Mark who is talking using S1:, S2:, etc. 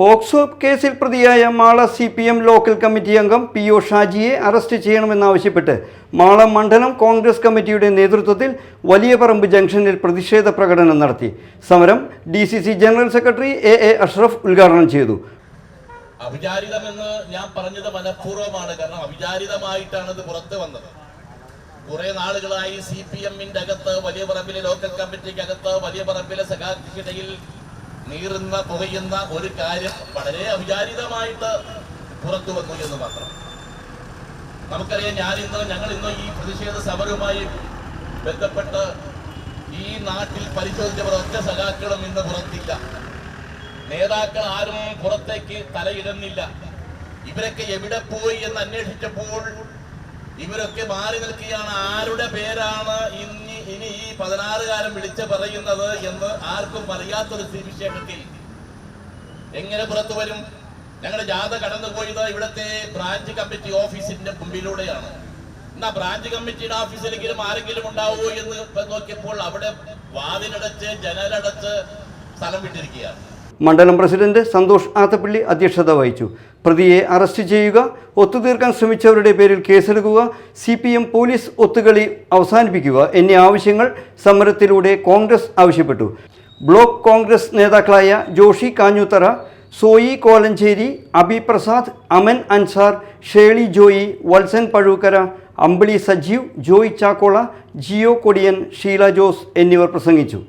S1: POCSO കേസിൽ പ്രതിയായ Mala C P M local committee അംഗം പി ഒ ഷാജിയെ അറസ്റ്റ് ചെയ്യണമെന്നാവശ്യപ്പെട്ട് മാള മണ്ഡലം കോൺഗ്രസ് കമ്മിറ്റിയുടെ നേതൃത്വത്തിൽ വലിയ പറമ്പ് ജംഗ്ഷനിൽ പ്രതിഷേധ പ്രകടനം നടത്തി. സമരം D C C general secretary A A Ashraf ഉദ്ഘാടനം ചെയ്തു.
S2: അവിചാരിതമെന്ന് ഞാൻ പറഞ്ഞത് മനഃപൂർവമാണ്. കാരണം അവിചാരിതമായിട്ടാണ് ഇത് പുറത്ത് വന്നത്. കുറെ നാളുകളായി സി പി എമ്മിന്റെ അകത്ത് വലിയ പറമ്പിലെ ലോക്കൽ കമ്മിറ്റിക്ക് അകത്ത് വലിയ പറമ്പിലെ സഖാക്കിടയിൽ നീറുന്ന പുകയുന്ന ഒരു കാര്യം വളരെ അവിചാരിതമായിട്ട് പുറത്തു വന്നു എന്ന് മാത്രം. നമുക്കറിയാം ഞാനിന്ന് ഞങ്ങൾ ഇന്ന് ഈ പ്രതിഷേധ സമരവുമായി ബന്ധപ്പെട്ട് ഈ നാട്ടിൽ പരിശോധിച്ചവർ ഒറ്റ സഖാക്കളും ഇന്ന് പുറത്തില്ല. നേതാക്കൾ ആരും പുറത്തേക്ക് തലയിടുന്നില്ല. ഇവരൊക്കെ എവിടെ പോയി എന്ന് അന്വേഷിച്ചപ്പോൾ ഇവരൊക്കെ മാറി നിൽക്കുകയാണ്. ആരുടെ പേരാണ് ഇനി ഇനി ഈ പതിനാറുകാരൻ വിളിച്ച് പറയുന്നത് എന്ന് ആർക്കും അറിയാത്തൊരു സ്ഥിതിവിശേഷത്തിൽ. എങ്ങനെ പുറത്തു വരും? ഞങ്ങളുടെ ജാഥ കടന്നുപോയത് ഇവിടുത്തെ ബ്രാഞ്ച് കമ്മിറ്റി ഓഫീസിന്റെ മുമ്പിലൂടെയാണ്. എന്നാ ബ്രാഞ്ച് കമ്മിറ്റിയുടെ ഓഫീസിലെങ്കിലും ആരെങ്കിലും ഉണ്ടാവുമോ എന്ന് നോക്കിയപ്പോൾ അവിടെ വാതിലടച്ച് ജനലടച്ച് സ്ഥലം വിട്ടിരിക്കുകയാണ്.
S1: മണ്ഡലം പ്രസിഡന്റ് സന്തോഷ് ആത്തപ്പള്ളി അധ്യക്ഷത വഹിച്ചു. പ്രതിയെ അറസ്റ്റ് ചെയ്യുക ഒത്തുതീർക്കാൻ ശ്രമിച്ചവരുടെ പേരിൽ കേസെടുക്കുക സി പി എം പോലീസ് ഒത്തുകളി അവസാനിപ്പിക്കുക എന്നീ ആവശ്യങ്ങൾ സമരത്തിലൂടെ കോൺഗ്രസ് ആവശ്യപ്പെട്ടു. ബ്ലോക്ക് കോൺഗ്രസ് നേതാക്കളായ ജോഷി കാഞ്ഞൂത്തറ സോയി കോലഞ്ചേരി അബി പ്രസാദ് അമൻ അൻസാർ ഷേളി ജോയി വത്സൻ പഴൂക്കര അമ്പിളി സജീവ് ജോയ് ചാക്കോള ജിയോ കൊടിയൻ ഷീല ജോസ് എന്നിവർ പ്രസംഗിച്ചു.